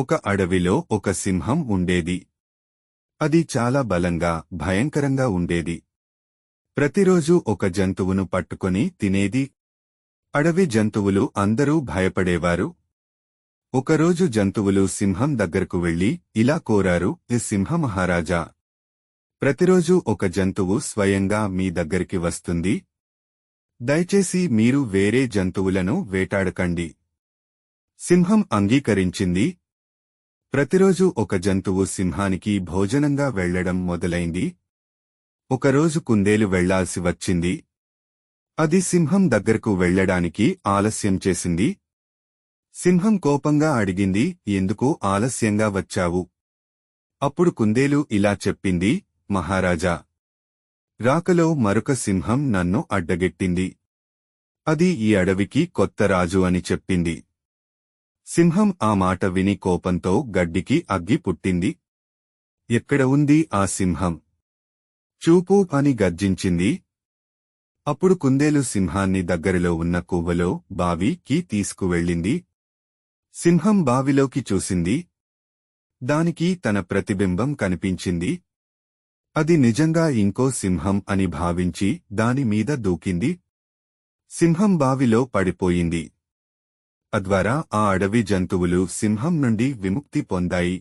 ఒక అడవిలో ఒక సింహం ఉండేది. అది చాలా బలంగా భయంకరంగా ఉండేది. ప్రతిరోజు ఒక జంతువును పట్టుకొని తినేది. అడవి జంతువులు అందరూ భయపడేవారు. ఒకరోజు జంతువులు సింహం దగ్గరకు వెళ్ళి ఇలా కోరారు ఈ సింహ మహారాజా ప్రతిరోజు ఒక జంతువు స్వయంగా మీ దగ్గరికి వస్తుంది. దయచేసి మీరు వేరే జంతువులను వేటాడకండి. సింహం అంగీకరించింది ప్రతిరోజు ఒక జంతువు సింహానికి భోజనంగా వెళ్ళడం మొదలైంది. ఒకరోజు కుందేలు వెళ్ళాల్సి వచ్చింది. అది సింహం దగ్గరకు వెళ్ళడానికి ఆలస్యం చేసింది. సింహం కోపంగా అడిగింది ఎందుకు ఆలస్యంగా వచ్చావు? అప్పుడు కుందేలు ఇలా చెప్పింది మహారాజా రాకలో మరొక సింహం నన్ను అడ్డగెట్టింది. అది ఈ అడవికి కొత్త రాజు అని చెప్పింది. సింహం ఆ మాట విని కోపంతో గడ్డికి అగ్గి పుట్టింది. ఎక్కడ ఉంది ఆ సింహం? చూపు అని గర్జించింది. అప్పుడు కుందేలు సింహాన్ని దగ్గరలో ఉన్న కువ్వలో బావికి తీసుకువెళ్ళింది. సింహం బావిలోకి చూసింది. దానికి తన ప్రతిబింబం కనిపించింది. అది నిజంగా ఇంకో సింహం అని భావించి దాని మీద దూకింది. సింహం బావిలో పడిపోయింది. తద్వారా ఆ అడవి జంతువులు సింహం నుండి విముక్తి పొందాయి.